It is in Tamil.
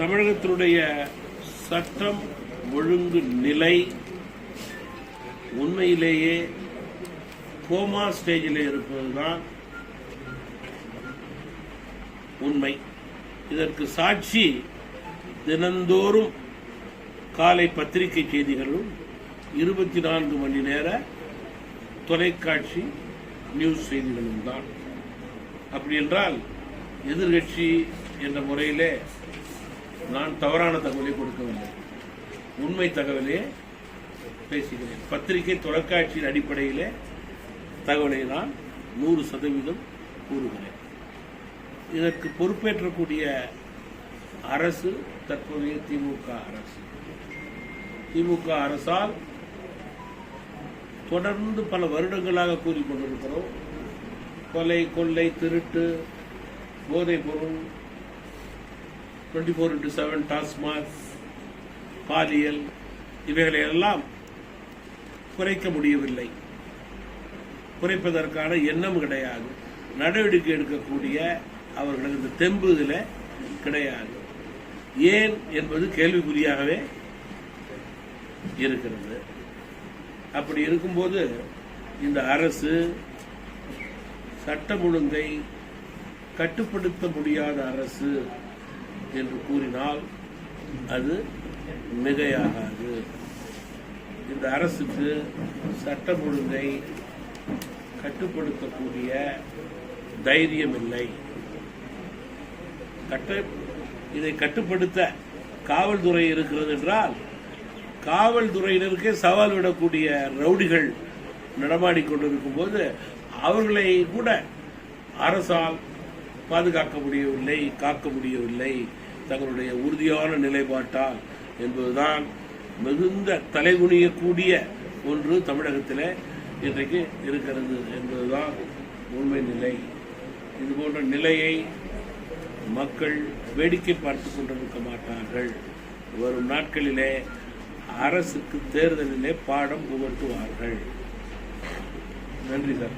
தமிழகத்தினுடைய சட்டம் ஒழுங்கு நிலை உண்மையிலேயே கோமா ஸ்டேஜில் இருப்பதுதான் உண்மை. இதற்கு சாட்சி தினந்தோறும் காலை பத்திரிகை செய்திகளும் இருபத்தி நான்கு மணி நேர தொலைக்காட்சி நியூஸ் செய்திகளும் தான் அப்படி என்றால் எதிர்கட்சி என்ற முறையிலே நான் தவறான தகவலை கொடுக்கவில்லை. உண்மை தகவலே பேசுகிறேன். பத்திரிகை தொலைக்காட்சியின் அடிப்படையிலே தகவலை நான் நூறு சதவீதம் கூறுகிறேன். இதற்கு பொறுப்பேற்றக்கூடிய அரசு தற்போதைய திமுக அரசு. திமுக அரசால் தொடர்ந்து பல வருடங்களாக கூறிக்கொண்டிருக்கிறோம். கொலை கொள்ளை திருட்டு போதைப் பொருள் twenty four into seven TASMAC பாலியல் இவைகளை எல்லாம் குறைக்க முடியவில்லை. குறைப்பதற்கான எண்ணம் கிடையாது. நடவடிக்கை எடுக்கக்கூடிய அவர்களது இந்த தெம்பு இதில் கிடையாது. ஏன் என்பது கேள்விக்குறியாகவே இருக்கிறது. அப்படி இருக்கும்போது இந்த அரசு சட்டம் ஒழுங்கை கட்டுப்படுத்த முடியாத அரசு என்று கூறினால் அது மிகையாகாது. இந்த அரசுக்கு சட்டம் ஒழுங்கை கட்டுப்படுத்தக்கூடிய தைரியம் இல்லை கட்ட இதை கட்டுப்படுத்த காவல்துறை இருக்கிறது என்றால் காவல்துறையினருக்கே சவால் விடக்கூடிய ரவுடிகள் நடமாடிக்கொண்டிருக்கும் போது அவர்களை கூட அரசால் பாதுகாக்க முடியவில்லை காக்க முடியவில்லை. தங்களுடைய உறுதியான நிலைப்பாட்டால் என்பதுதான் மிகுந்த தலைகுனியக்கூடிய ஒன்று தமிழகத்தில் இன்றைக்கு இருக்கிறது என்பதுதான் உண்மை நிலை. இது போன்ற நிலையை மக்கள் வேடிக்கை பார்த்து கொண்டிருக்க மாட்டார்கள். வரும் நாட்களிலே அரசுக்கு தேர்தலிலே பாடம் புகட்டுவார்கள். நன்றி சார்.